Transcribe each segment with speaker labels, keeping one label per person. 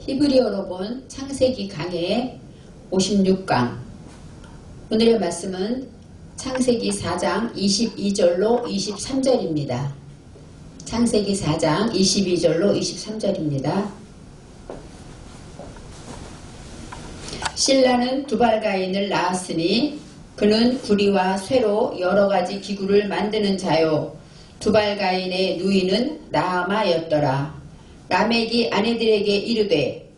Speaker 1: 히브리어로 본 창세기 강의 56강 오늘의 말씀은 창세기 4장 22절로 23절입니다. 창세기 4장 22절로 23절입니다. 신라는 두발가인을 낳았으니 그는 구리와 쇠로 여러 가지 기구를 만드는 자요. 두발가인의 누이는 나아마였더라. 라멕이 아내들에게 이르되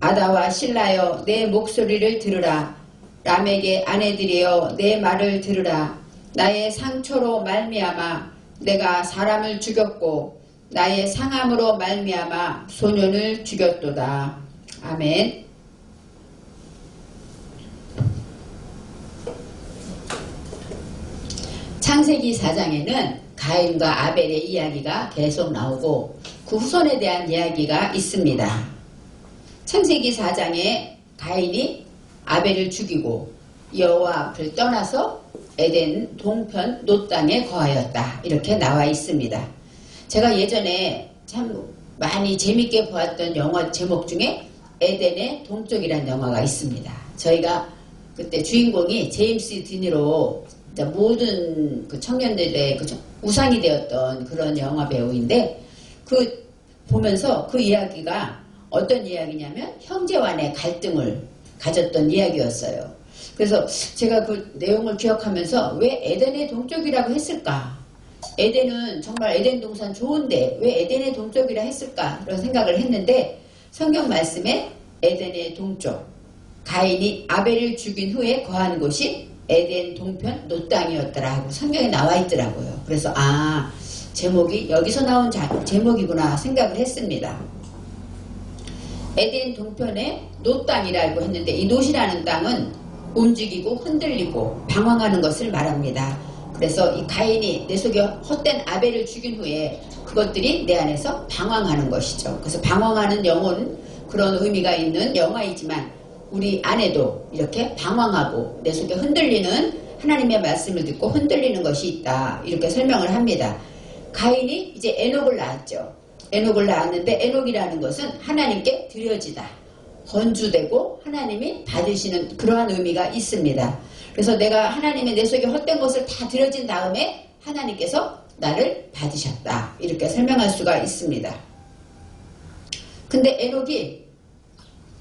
Speaker 1: 아다와 신라여 내 목소리를 들으라. 라멕의 아내들이여 내 말을 들으라. 나의 상처로 말미암아 내가 사람을 죽였고 나의 상함으로 말미암아 소년을 죽였도다. 아멘. 창세기 4장에는 가인과 아벨의 이야기가 계속 나오고 그 후손에 대한 이야기가 있습니다. 창세기 4장에 가인이 아벨을 죽이고 여호와 앞을 떠나서 에덴 동편 노 땅에 거하였다. 이렇게 나와 있습니다. 제가 예전에 참 많이 재밌게 보았던 영화 제목 중에 에덴의 동쪽이라는 영화가 있습니다. 저희가 그때 주인공이 제임스 디니로 모든 그 청년들의 그 우상이 되었던 그런 영화 배우인데 그 보면서 그 이야기가 어떤 이야기냐면 형제와의 갈등을 가졌던 이야기였어요. 그래서 제가 그 내용을 기억하면서 왜 에덴의 동쪽이라고 했을까? 에덴은 정말 에덴 동산 좋은데 왜 에덴의 동쪽이라 했을까? 그런 생각을 했는데 성경 말씀에 에덴의 동쪽 가인이 아벨을 죽인 후에 거한 곳이 에덴 동편 노 땅이었더라 하고 성경에 나와 있더라고요. 그래서 아 제목이 여기서 나온 자, 제목이구나 생각을 했습니다. 에덴 동편의 노 땅이라고 했는데 이 노시라는 땅은 움직이고 흔들리고 방황하는 것을 말합니다. 그래서 이 가인이 내 속에 헛된 아벨을 죽인 후에 그것들이 내 안에서 방황하는 것이죠. 그래서 방황하는 영혼 그런 의미가 있는 영화이지만 우리 안에도 이렇게 방황하고 내 속에 흔들리는 하나님의 말씀을 듣고 흔들리는 것이 있다. 이렇게 설명을 합니다. 가인이 이제 에녹을 낳았죠. 에녹을 낳았는데 에녹이라는 것은 하나님께 드려지다. 건주되고 하나님이 받으시는 그러한 의미가 있습니다. 그래서 내가 하나님의 내 속에 헛된 것을 다 드려진 다음에 하나님께서 나를 받으셨다. 이렇게 설명할 수가 있습니다. 근데 에녹이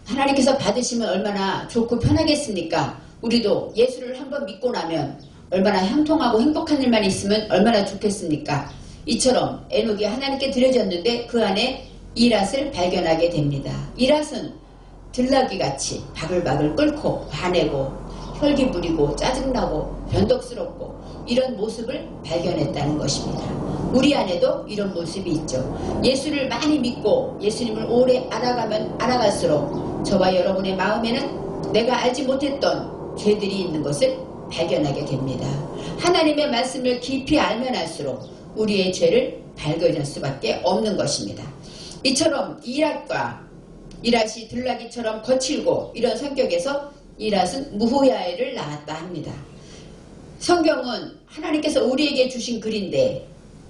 Speaker 1: 하나님께서 받으시면 얼마나 좋고 편하겠습니까? 우리도 예수를 한번 믿고 나면 얼마나 형통하고 행복한 일만 있으면 얼마나 좋겠습니까? 이처럼 에녹이 하나님께 드려졌는데 그 안에 이랏을 발견하게 됩니다. 이랏은 들나기 같이 바글바글 끓고 화내고 혈기 부리고 짜증나고 변덕스럽고 이런 모습을 발견했다는 것입니다. 우리 안에도 이런 모습이 있죠. 예수를 많이 믿고 예수님을 오래 알아가면 알아갈수록 저와 여러분의 마음에는 내가 알지 못했던 죄들이 있는 것을 발견하게 됩니다. 하나님의 말씀을 깊이 알면 알수록 우리의 죄를 발견할 수밖에 없는 것입니다. 이처럼 이랏과 이랏이 들나기처럼 거칠고 이런 성격에서 이랏은 무후야엘을 낳았다 합니다. 성경은 하나님께서 우리에게 주신 글인데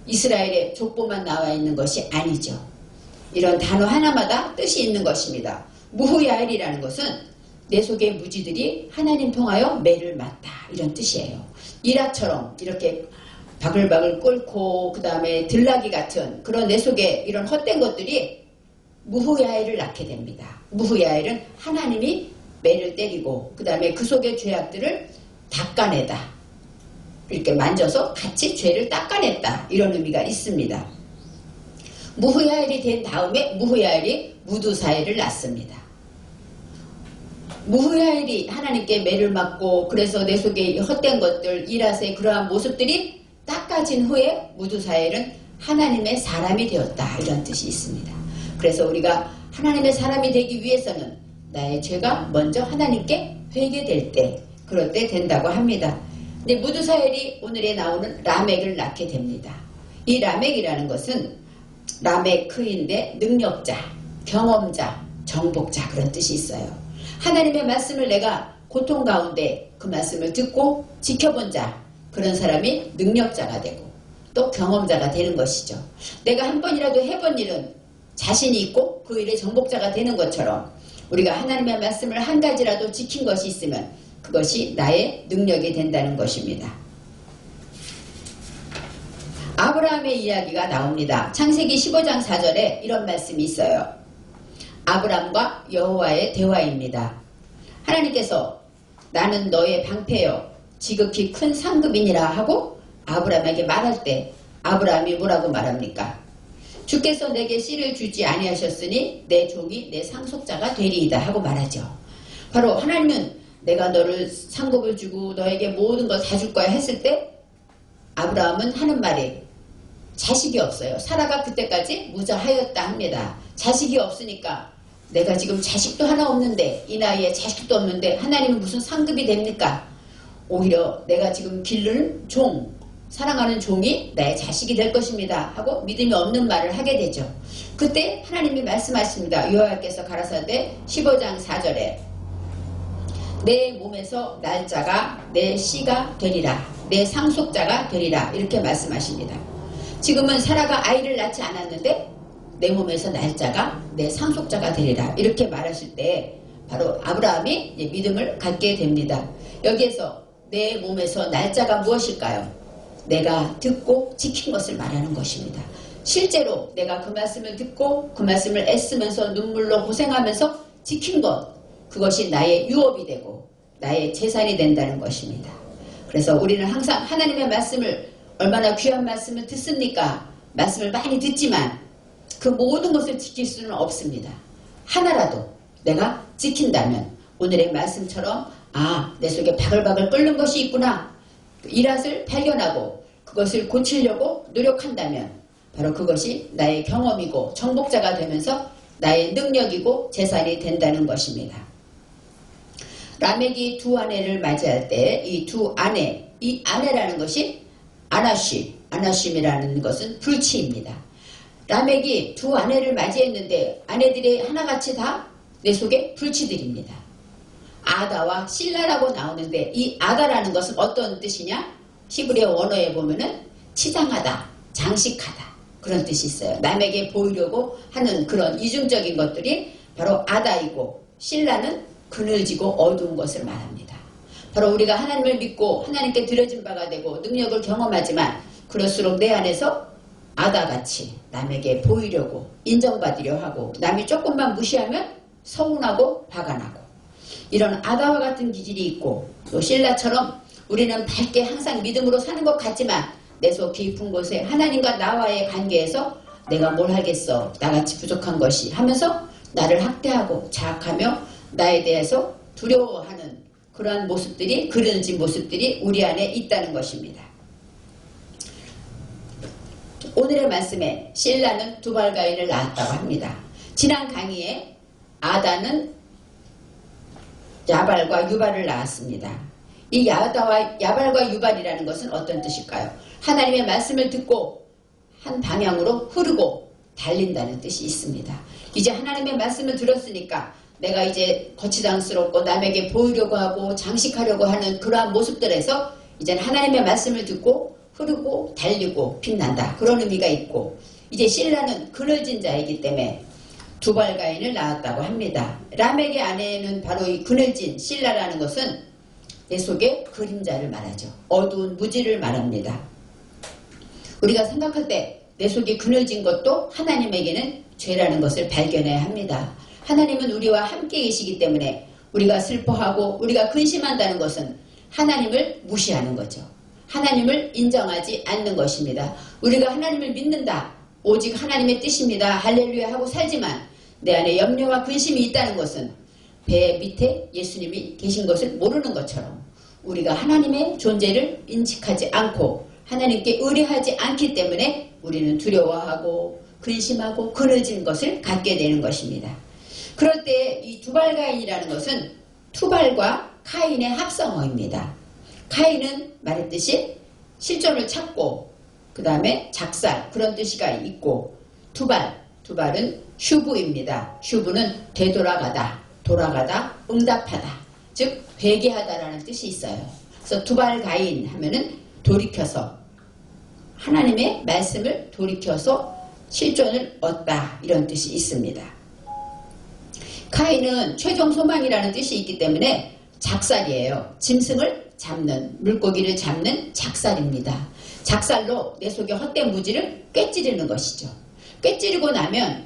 Speaker 1: 이스라엘의 족보만 나와 있는 것이 아니죠. 이런 단어 하나마다 뜻이 있는 것입니다. 무후야엘이라는 것은 내 속의 무지들이 하나님 통하여 매를 맞다 이런 뜻이에요. 이라처럼 이렇게 바글바글 끓고 그 다음에 들나기 같은 그런 내 속에 이런 헛된 것들이 무후야엘을 낳게 됩니다. 무후야엘은 하나님이 매를 때리고 그 다음에 그 속의 죄악들을 닦아내다. 이렇게 만져서 같이 죄를 닦아냈다. 이런 의미가 있습니다. 무후야엘이 된 다음에 무후야엘이 무두사엘을 낳습니다. 무후야엘이 하나님께 매를 맞고 그래서 내 속에 헛된 것들 이라스의 그러한 모습들이 닦아진 후에 무두사엘은 하나님의 사람이 되었다. 이런 뜻이 있습니다. 그래서 우리가 하나님의 사람이 되기 위해서는 나의 죄가 먼저 하나님께 회개될 때 그럴 때 된다고 합니다. 근데 무두사엘이 오늘에 나오는 라멕을 낳게 됩니다. 이 라멕이라는 것은 라메크인데 능력자, 경험자, 정복자 그런 뜻이 있어요. 하나님의 말씀을 내가 고통 가운데 그 말씀을 듣고 지켜본 자 그런 사람이 능력자가 되고 또 경험자가 되는 것이죠. 내가 한 번이라도 해본 일은 자신이 있고 그 일의 정복자가 되는 것처럼 우리가 하나님의 말씀을 한 가지라도 지킨 것이 있으면 그것이 나의 능력이 된다는 것입니다. 아브라함의 이야기가 나옵니다. 창세기 15장 4절에 이런 말씀이 있어요. 아브라함과 여호와의 대화입니다. 하나님께서 나는 너의 방패여 지극히 큰 상급이니라 하고 아브라함에게 말할 때 아브라함이 뭐라고 말합니까? 주께서 내게 씨를 주지 아니하셨으니 내 종이 내 상속자가 되리이다 하고 말하죠. 바로 하나님은 내가 너를 상급을 주고 너에게 모든 걸 다 줄 거야 했을 때 아브라함은 하는 말이 자식이 없어요. 사라가 그때까지 무자하였다 합니다. 자식이 없으니까 내가 지금 자식도 하나 없는데 이 나이에 자식도 없는데 하나님은 무슨 상급이 됩니까? 오히려 내가 지금 기르는 종, 사랑하는 종이 나의 자식이 될 것입니다. 하고 믿음이 없는 말을 하게 되죠. 그때 하나님이 말씀하십니다. 여호와께서 가라사대 15장 4절에 내 몸에서 날짜가 내 씨가 되리라. 내 상속자가 되리라. 이렇게 말씀하십니다. 지금은 사라가 아이를 낳지 않았는데 내 몸에서 날짜가 내 상속자가 되리라. 이렇게 말하실 때 바로 아브라함이 믿음을 갖게 됩니다. 여기에서 내 몸에서 날짜가 무엇일까요? 내가 듣고 지킨 것을 말하는 것입니다. 실제로 내가 그 말씀을 듣고 그 말씀을 애쓰면서 눈물로 고생하면서 지킨 것 그것이 나의 유업이 되고 나의 재산이 된다는 것입니다. 그래서 우리는 항상 하나님의 말씀을 얼마나 귀한 말씀을 듣습니까? 말씀을 많이 듣지만 그 모든 것을 지킬 수는 없습니다. 하나라도 내가 지킨다면 오늘의 말씀처럼 아, 내 속에 바글바글 끓는 것이 있구나. 이랏을 발견하고 그것을 고치려고 노력한다면 바로 그것이 나의 경험이고 정복자가 되면서 나의 능력이고 재산이 된다는 것입니다. 라멕이 두 아내를 맞이할 때 이 두 아내, 이 아내라는 것이 아나쉬, 아나쉬이라는 것은 불치입니다. 라멕이 두 아내를 맞이했는데 아내들이 하나같이 다 내 속에 불치들입니다. 아다와 신라라고 나오는데 이 아다라는 것은 어떤 뜻이냐? 히브리어 원어에 보면은 치장하다, 장식하다 그런 뜻이 있어요. 남에게 보이려고 하는 그런 이중적인 것들이 바로 아다이고 신라는 그늘지고 어두운 것을 말합니다. 바로 우리가 하나님을 믿고 하나님께 드려진 바가 되고 능력을 경험하지만 그럴수록 내 안에서 아다같이 남에게 보이려고 인정받으려 하고 남이 조금만 무시하면 서운하고 화가 나고 이런 아다와 같은 기질이 있고 또 신라처럼 우리는 밝게 항상 믿음으로 사는 것 같지만 내 속 깊은 곳에 하나님과 나와의 관계에서 내가 뭘 하겠어 나같이 부족한 것이 하면서 나를 학대하고 자학하며 나에 대해서 두려워하는 그러한 모습들이 그려진 모습들이 우리 안에 있다는 것입니다. 오늘의 말씀에 신라는 두발 가인을 낳았다고 합니다. 지난 강의에 아다는 야발과 유발을 낳았습니다. 이 야다와 야발과 유발이라는 것은 어떤 뜻일까요? 하나님의 말씀을 듣고 한 방향으로 흐르고 달린다는 뜻이 있습니다. 이제 하나님의 말씀을 들었으니까 내가 이제 거치장스럽고 남에게 보이려고 하고 장식하려고 하는 그러한 모습들에서 이제 하나님의 말씀을 듣고 흐르고 달리고 빛난다. 그런 의미가 있고 이제 신라는 그늘진 자이기 때문에 두발가인을 낳았다고 합니다. 라멕의 아내는 바로 이 그늘진 신라라는 것은 내 속에 그림자를 말하죠. 어두운 무지를 말합니다. 우리가 생각할 때 내 속에 그늘진 것도 하나님에게는 죄라는 것을 발견해야 합니다. 하나님은 우리와 함께 계시기 때문에 우리가 슬퍼하고 우리가 근심한다는 것은 하나님을 무시하는 거죠. 하나님을 인정하지 않는 것입니다. 우리가 하나님을 믿는다. 오직 하나님의 뜻입니다. 할렐루야 하고 살지만 내 안에 염려와 근심이 있다는 것은 배 밑에 예수님이 계신 것을 모르는 것처럼 우리가 하나님의 존재를 인식하지 않고 하나님께 의뢰하지 않기 때문에 우리는 두려워하고 근심하고 그늘진 것을 갖게 되는 것입니다. 그럴 때 이 두발가인이라는 것은 투발과 카인의 합성어입니다. 카인은 말했듯이 실존을 찾고 그 다음에 작살 그런 뜻이가 있고 투발 두발은 슈브입니다. 슈브는 되돌아가다 돌아가다 응답하다 즉 회개하다라는 뜻이 있어요. 그래서 두발가인 하면은 돌이켜서 하나님의 말씀을 돌이켜서 실존을 얻다 이런 뜻이 있습니다. 카인은 최종 소망이라는 뜻이 있기 때문에 작살이에요. 짐승을 잡는 물고기를 잡는 작살입니다. 작살로 내 속의 헛된 무지를 꿰찌르는 것이죠. 꿰찌르고 나면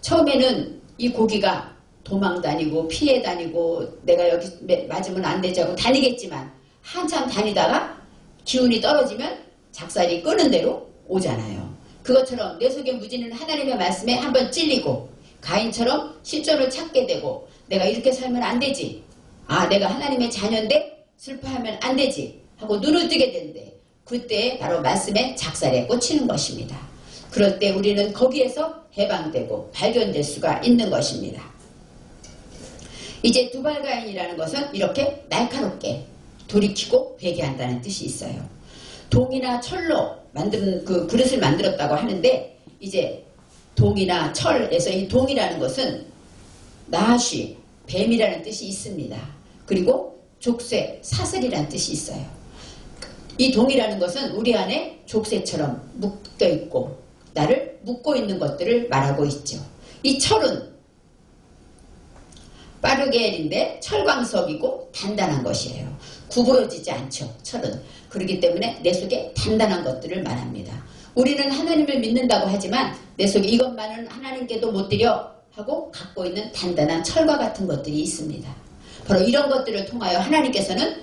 Speaker 1: 처음에는 이 고기가 도망 다니고 피해 다니고 내가 여기 매- 맞으면 안 되지 하고 다니겠지만 한참 다니다가 기운이 떨어지면 작살이 끄는 대로 오잖아요. 그것처럼 내 속의 무지는 하나님의 말씀에 한번 찔리고 가인처럼 실존을 찾게 되고 내가 이렇게 살면 안 되지. 아 내가 하나님의 자녀인데 슬퍼하면 안 되지 하고 눈을 뜨게 되는데 그때 바로 말씀에 작살에 꽂히는 것입니다. 그럴 때 우리는 거기에서 해방되고 발견될 수가 있는 것입니다. 이제 두발가인이라는 것은 이렇게 날카롭게 돌이키고 회개한다는 뜻이 있어요. 동이나 철로 만든 그 그릇을 만들었다고 하는데 이제 동이나 철에서 이 동이라는 것은 나시 뱀이라는 뜻이 있습니다. 그리고 족쇄 사슬이라는 뜻이 있어요. 이 동이라는 것은 우리 안에 족쇄처럼 묶여 있고 나를 묶고 있는 것들을 말하고 있죠. 이 철은 빠르게 인데 철광석이고 단단한 것이에요. 구부러지지 않죠. 철은. 그렇기 때문에 내 속에 단단한 것들을 말합니다. 우리는 하나님을 믿는다고 하지만 내 속에 이것만은 하나님께도 못 드려 하고 갖고 있는 단단한 철과 같은 것들이 있습니다. 바로 이런 것들을 통하여 하나님께서는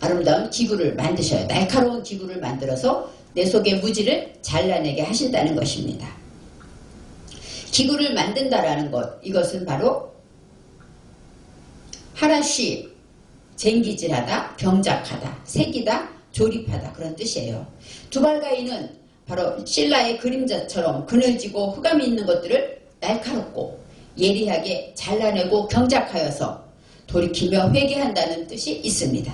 Speaker 1: 아름다운 기구를 만드셔요. 날카로운 기구를 만들어서 내 속의 무지를 잘라내게 하신다는 것입니다. 기구를 만든다라는 것, 이것은 바로 하라쉬, 쟁기질하다, 경작하다, 새기다, 조립하다 그런 뜻이에요. 두발가인은 바로 신라의 그림자처럼 그늘지고 흑암이 있는 것들을 날카롭고 예리하게 잘라내고 경작하여서 돌이키며 회개한다는 뜻이 있습니다.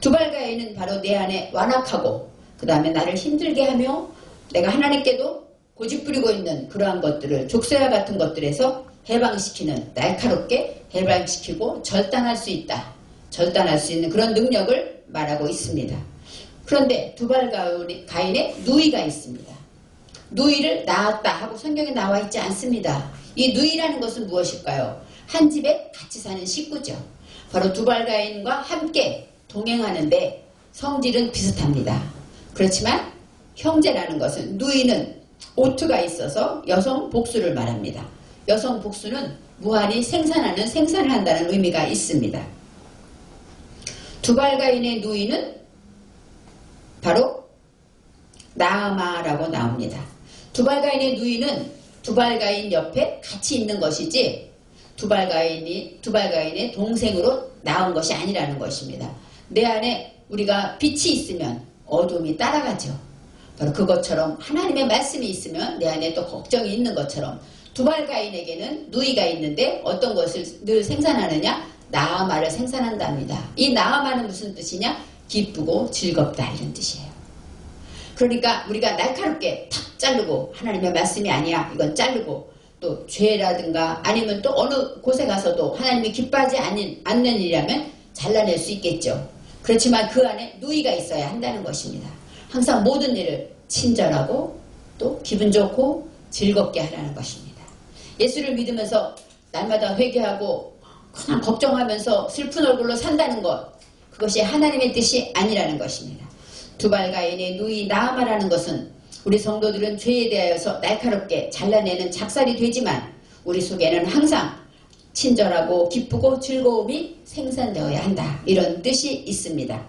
Speaker 1: 두발가인은 바로 내 안에 완악하고 그 다음에 나를 힘들게 하며 내가 하나님께도 고집부리고 있는 그러한 것들을 족쇄와 같은 것들에서 해방시키는 날카롭게 해방시키고 절단할 수 있다. 절단할 수 있는 그런 능력을 말하고 있습니다. 그런데 두발 가인의 누이가 있습니다. 누이를 낳았다 하고 성경에 나와 있지 않습니다. 이 누이라는 것은 무엇일까요? 한 집에 같이 사는 식구죠. 바로 두발 가인과 함께 동행하는데 성질은 비슷합니다. 그렇지만 형제라는 것은 누이는 오트가 있어서 여성 복수를 말합니다. 여성 복수는 무한히 생산하는 생산을 한다는 의미가 있습니다. 두발가인의 누이는 바로 나아마라고 나옵니다. 두발가인의 누이는 두발가인 옆에 같이 있는 것이지 두발가인이 두발가인의 동생으로 나온 것이 아니라는 것입니다. 내 안에 우리가 빛이 있으면 어둠이 따라가죠. 바로 그것처럼 하나님의 말씀이 있으면 내 안에 또 걱정이 있는 것처럼 두발가인에게는 누이가 있는데 어떤 것을 늘 생산하느냐? 나아마를 생산한답니다. 이 나아마는 무슨 뜻이냐? 기쁘고 즐겁다 이런 뜻이에요. 그러니까 우리가 날카롭게 탁 자르고 하나님의 말씀이 아니야 이건 자르고 또 죄라든가 아니면 또 어느 곳에 가서도 하나님이 기뻐하지 않는, 않는 일이라면 잘라낼 수 있겠죠. 그렇지만 그 안에 누이가 있어야 한다는 것입니다. 항상 모든 일을 친절하고 또 기분 좋고 즐겁게 하라는 것입니다. 예수를 믿으면서 날마다 회개하고 그냥 걱정하면서 슬픈 얼굴로 산다는 것 그것이 하나님의 뜻이 아니라는 것입니다. 두발가인의 누이 나아마라는 것은 우리 성도들은 죄에 대하여서 날카롭게 잘라내는 작살이 되지만 우리 속에는 항상 친절하고 기쁘고 즐거움이 생산되어야 한다. 이런 뜻이 있습니다.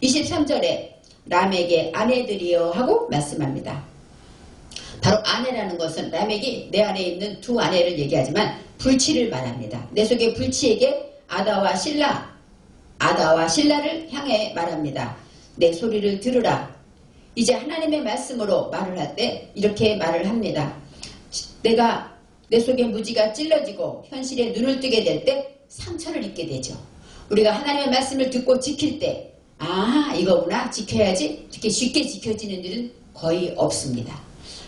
Speaker 1: 23절에 람에게 아내들이여 하고 말씀합니다. 바로 아내라는 것은 람에게 내 안에 있는 두 아내를 얘기하지만 불치를 말합니다. 내 속의 불치에게 아다와 신라, 아다와 신라를 향해 말합니다. 내 소리를 들으라. 이제 하나님의 말씀으로 말을 할 때 이렇게 말을 합니다. 내가 내 속의 무지가 찔러지고 현실에 눈을 뜨게 될 때 상처를 입게 되죠. 우리가 하나님의 말씀을 듣고 지킬 때, 아, 이거구나. 지켜야지. 이렇게 쉽게 지켜지는 일은 거의 없습니다.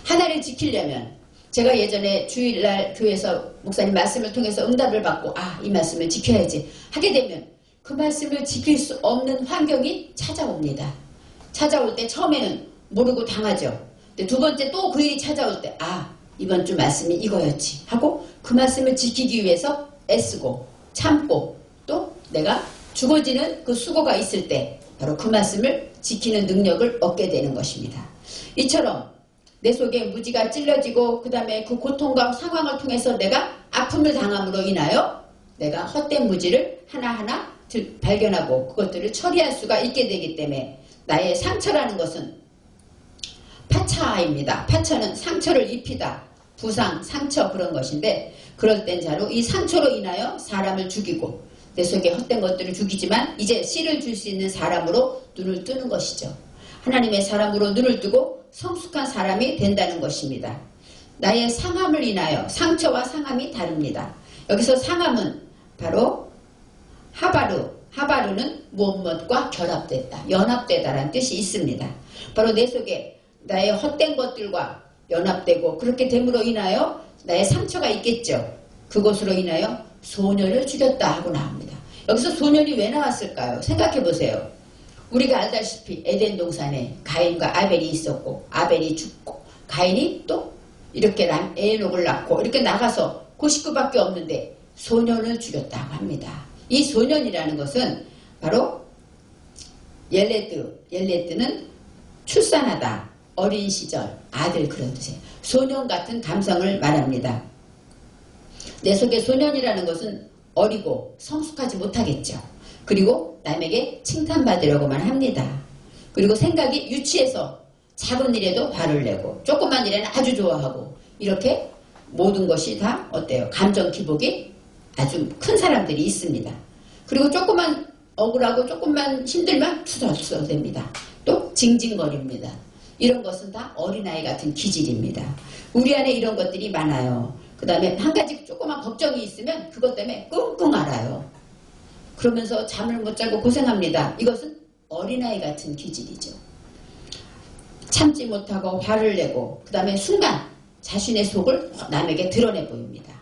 Speaker 1: 하나를 지키려면 제가 예전에 주일날 교회에서 목사님 말씀을 통해서 응답을 받고 아, 이 말씀을 지켜야지 하게 되면 그 말씀을 지킬 수 없는 환경이 찾아옵니다. 찾아올 때 처음에는 모르고 당하죠. 근데 두 번째 또 그 일이 찾아올 때 아, 이번 주 말씀이 이거였지 하고 그 말씀을 지키기 위해서 애쓰고 참고 또 내가 죽어지는 그 수고가 있을 때 바로 그 말씀을 지키는 능력을 얻게 되는 것입니다. 이처럼 내 속에 무지가 찔러지고 그 다음에 그 고통과 상황을 통해서 내가 아픔을 당함으로 인하여 내가 헛된 무지를 하나하나 들- 발견하고 그것들을 처리할 수가 있게 되기 때문에 나의 상처라는 것은 파차입니다. 파차는 상처를 입히다. 부상, 상처 그런 것인데 그럴 땐 자로 이 상처로 인하여 사람을 죽이고 내 속에 헛된 것들을 죽이지만 이제 씨를 줄 수 있는 사람으로 눈을 뜨는 것이죠. 하나님의 사람으로 눈을 뜨고 성숙한 사람이 된다는 것입니다. 나의 상함을 인하여 상처와 상함이 다릅니다. 여기서 상함은 바로 하바르, 하바르는 무엇 무엇과 결합됐다, 연합되다라는 뜻이 있습니다. 바로 내 속에 나의 헛된 것들과 연합되고 그렇게 됨으로 인하여 나의 상처가 있겠죠. 그것으로 인하여 소년을 죽였다 하고 나옵니다. 여기서 소년이 왜 나왔을까요? 생각해 보세요. 우리가 알다시피 에덴 동산에 가인과 아벨이 있었고 아벨이 죽고 가인이 또 이렇게 람, 에녹을 낳고 이렇게 나가서 그 식구밖에 없는데 소년을 죽였다고 합니다. 이 소년이라는 것은 바로 옐레드, 옐레드는 출산하다, 어린 시절, 아들 그런 뜻이에요. 소년 같은 감성을 말합니다. 내 속에 소년이라는 것은 어리고 성숙하지 못하겠죠. 그리고 남에게 칭찬받으려고만 합니다. 그리고 생각이 유치해서 작은 일에도 발을 내고 조그만 일에는 아주 좋아하고 이렇게 모든 것이 다 어때요? 감정 기복이 아주 큰 사람들이 있습니다. 그리고 조그만 억울하고 조금만 힘들면 투덜투덜 됩니다. 또 징징거립니다. 이런 것은 다 어린아이 같은 기질입니다. 우리 안에 이런 것들이 많아요. 그 다음에 한 가지 조그만 걱정이 있으면 그것 때문에 끙끙 앓아요. 그러면서 잠을 못 자고 고생합니다. 이것은 어린아이 같은 기질이죠. 참지 못하고 화를 내고 그 다음에 순간 자신의 속을 남에게 드러내 보입니다.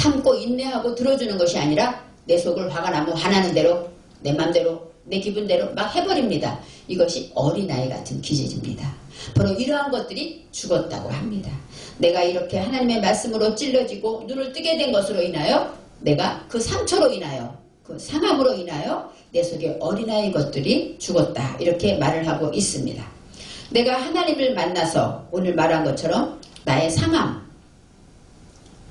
Speaker 1: 참고 인내하고 들어주는 것이 아니라 내 속을 화가 나면 화나는 대로 내 맘대로 내 기분대로 막 해버립니다. 이것이 어린아이 같은 기질입니다. 바로 이러한 것들이 죽었다고 합니다. 내가 이렇게 하나님의 말씀으로 찔러지고 눈을 뜨게 된 것으로 인하여 내가 그 상처로 인하여 그 상함으로 인하여 내 속에 어린아이 것들이 죽었다 이렇게 말을 하고 있습니다. 내가 하나님을 만나서 오늘 말한 것처럼 나의 상함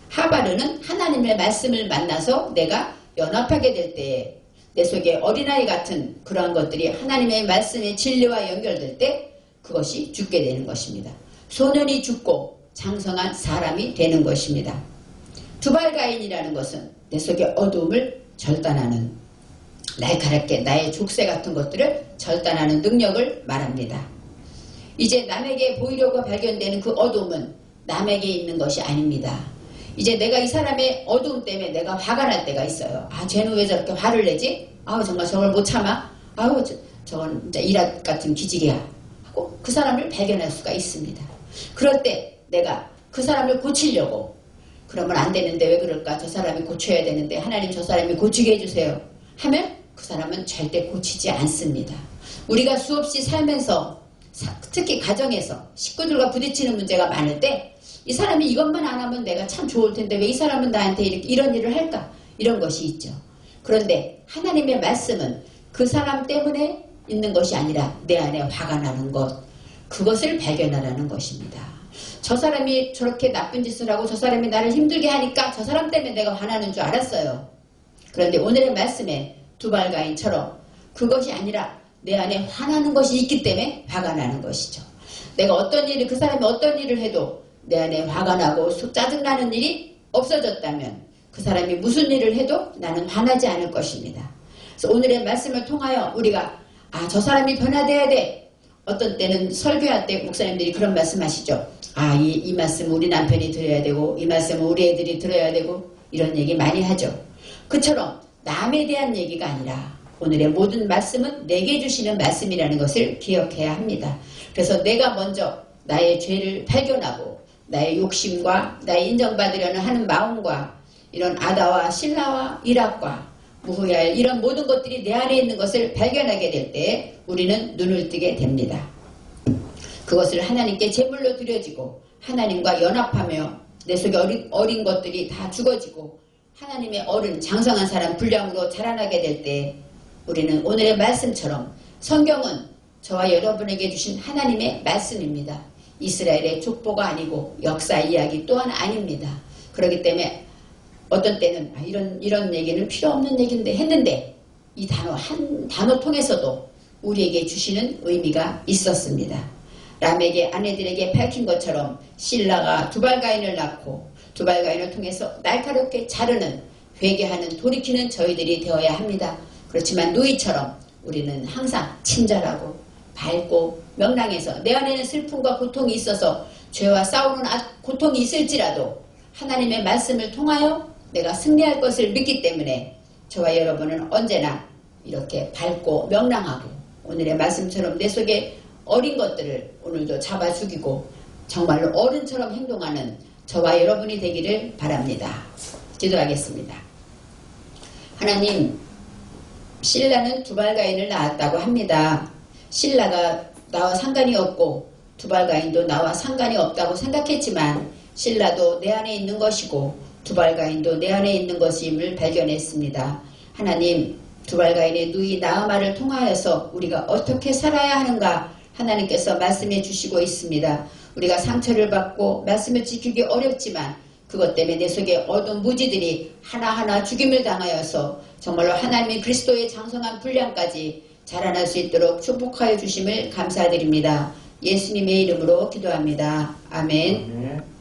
Speaker 1: 하바르는 하나님의 말씀을 만나서 내가 연합하게 될 때에 내 속에 어린아이 같은 그러한 것들이 하나님의 말씀의 진리와 연결될 때 그것이 죽게 되는 것입니다. 소년이 죽고 장성한 사람이 되는 것입니다. 두발가인이라는 것은 내 속의 어두움을 절단하는 날카롭게 나의 족쇄 같은 것들을 절단하는 능력을 말합니다. 이제 남에게 보이려고 발견되는 그 어두움은 남에게 있는 것이 아닙니다. 이제 내가 이 사람의 어두움 때문에 내가 화가 날 때가 있어요. 아, 쟤는 왜 저렇게 화를 내지? 아우, 정말 저걸 못 참아? 아우, 저, 저건 진짜 이랏 같은 기질이야. 하고 그 사람을 발견할 수가 있습니다. 그럴 때 내가 그 사람을 고치려고 그러면 안 되는데 왜 그럴까? 저 사람이 고쳐야 되는데 하나님 저 사람이 고치게 해주세요. 하면 그 사람은 절대 고치지 않습니다. 우리가 수없이 살면서 사- 특히 가정에서 식구들과 부딪히는 문제가 많을 때 이 사람이 이것만 안 하면 내가 참 좋을 텐데 왜 이 사람은 나한테 이렇게 이런 일을 할까? 이런 것이 있죠. 그런데 하나님의 말씀은 그 사람 때문에 있는 것이 아니라 내 안에 화가 나는 것 그것을 발견하라는 것입니다. 저 사람이 저렇게 나쁜 짓을 하고 저 사람이 나를 힘들게 하니까 저 사람 때문에 내가 화나는 줄 알았어요. 그런데 오늘의 말씀에 두발가인처럼 그것이 아니라 내 안에 화나는 것이 있기 때문에 화가 나는 것이죠. 내가 어떤 일을 그 사람이 어떤 일을 해도 내 안에 화가 나고 속 짜증나는 일이 없어졌다면 그 사람이 무슨 일을 해도 나는 화나지 않을 것입니다. 그래서 오늘의 말씀을 통하여 우리가 아 저 사람이 변화돼야 돼. 어떤 때는 설교할 때 목사님들이 그런 말씀하시죠. 아이 이 말씀 우리 남편이 들어야 되고 이 말씀 우리 애들이 들어야 되고 이런 얘기 많이 하죠. 그처럼 남에 대한 얘기가 아니라 오늘의 모든 말씀은 내게 주시는 말씀이라는 것을 기억해야 합니다. 그래서 내가 먼저 나의 죄를 발견하고 나의 욕심과 나의 인정받으려는 하는 마음과 이런 아다와 신라와 일학과 무후야일 이런 모든 것들이 내 안에 있는 것을 발견하게 될 때 우리는 눈을 뜨게 됩니다. 그것을 하나님께 제물로 드려지고 하나님과 연합하며 내 속에 어린, 어린 것들이 다 죽어지고 하나님의 어른 장성한 사람 분량으로 자라나게 될 때 우리는 오늘의 말씀처럼 성경은 저와 여러분에게 주신 하나님의 말씀입니다. 이스라엘의 족보가 아니고 역사 이야기 또한 아닙니다. 그렇기 때문에 어떤 때는 아, 이런 이런 얘기는 필요 없는 얘기인데 했는데 이 단어 한 단어 통해서도 우리에게 주시는 의미가 있었습니다. 람에게 아내들에게 밝힌 것처럼 신라가 두발가인을 낳고 두발가인을 통해서 날카롭게 자르는 회개하는 돌이키는 저희들이 되어야 합니다. 그렇지만 누이처럼 우리는 항상 친절하고 밝고 명랑해서 내 안에는 슬픔과 고통이 있어서 죄와 싸우는 아- 고통이 있을지라도 하나님의 말씀을 통하여 내가 승리할 것을 믿기 때문에 저와 여러분은 언제나 이렇게 밝고 명랑하고 오늘의 말씀처럼 내 속에 어린 것들을 오늘도 잡아 죽이고 정말로 어른처럼 행동하는 저와 여러분이 되기를 바랍니다. 기도하겠습니다. 하나님, 신라는 두발가인을 낳았다고 합니다. 신라가 나와 상관이 없고 두발가인도 나와 상관이 없다고 생각했지만 신라도 내 안에 있는 것이고 두발가인도 내 안에 있는 것임을 발견했습니다. 하나님, 두발가인의 누이 나아마를 통하여서 우리가 어떻게 살아야 하는가 하나님께서 말씀해 주시고 있습니다. 우리가 상처를 받고 말씀을 지키기 어렵지만 그것 때문에 내 속에 어두운 무지들이 하나하나 죽임을 당하여서 정말로 하나님의 그리스도의 장성한 분량까지 자라날 수 있도록 축복하여 주심을 감사드립니다. 예수님의 이름으로 기도합니다. 아멘.
Speaker 2: 아멘.